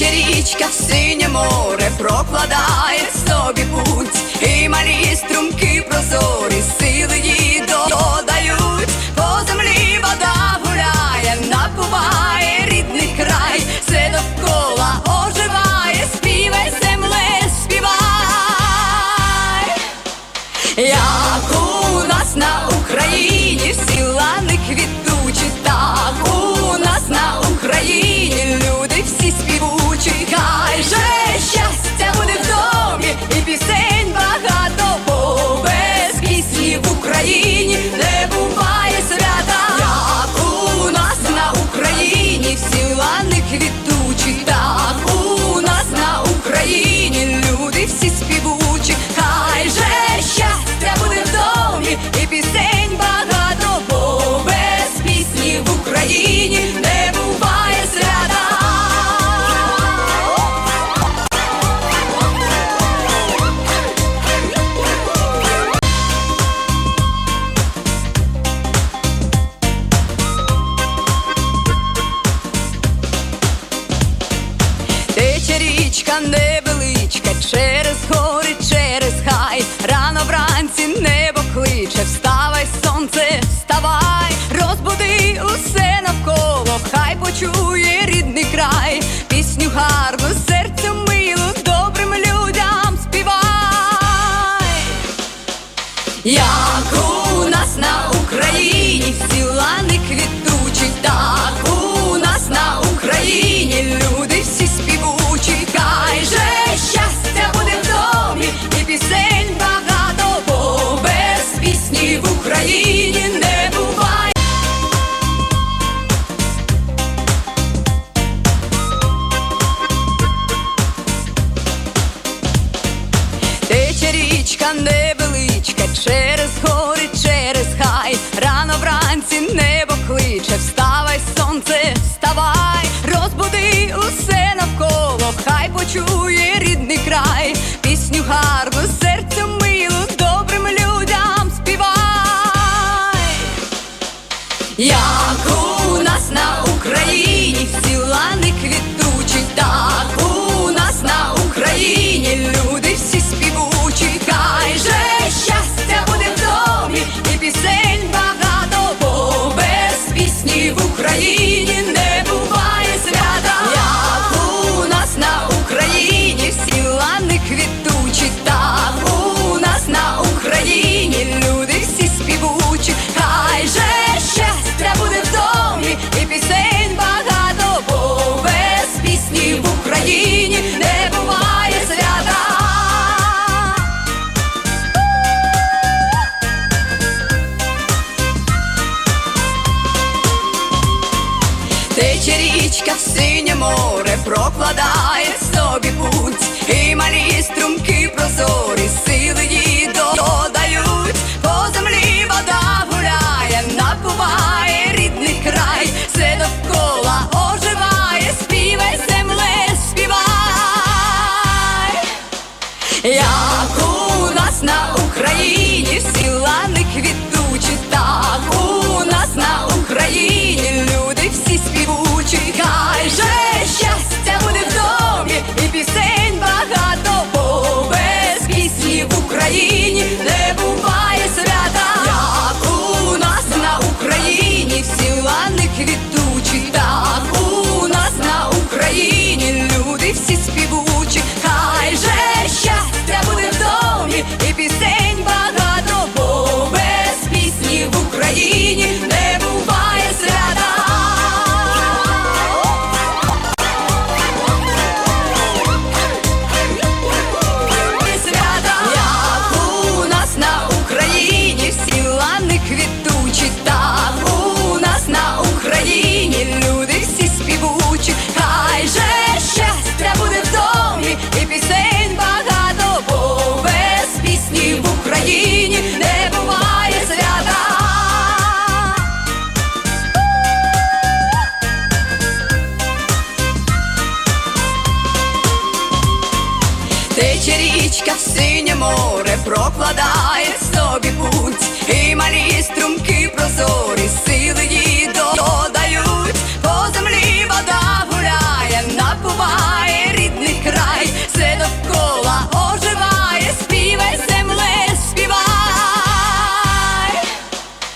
плаче річка, синє море прокладає собі путь, і малі струмки прозорі си. невеличка. dancing there. в Україні. плаче річка, в синє море прокладає собі путь, і малі струмки прозорі, сили їй додають, по землі вода гуляє, напуває рідний край, все довкола оживає, співай земле, співай, як у нас на Україні всі не квітучі так Ay, yo... тече річка, в синє море прокладає собі путь, і малі струмки прозорі, сили їй додають.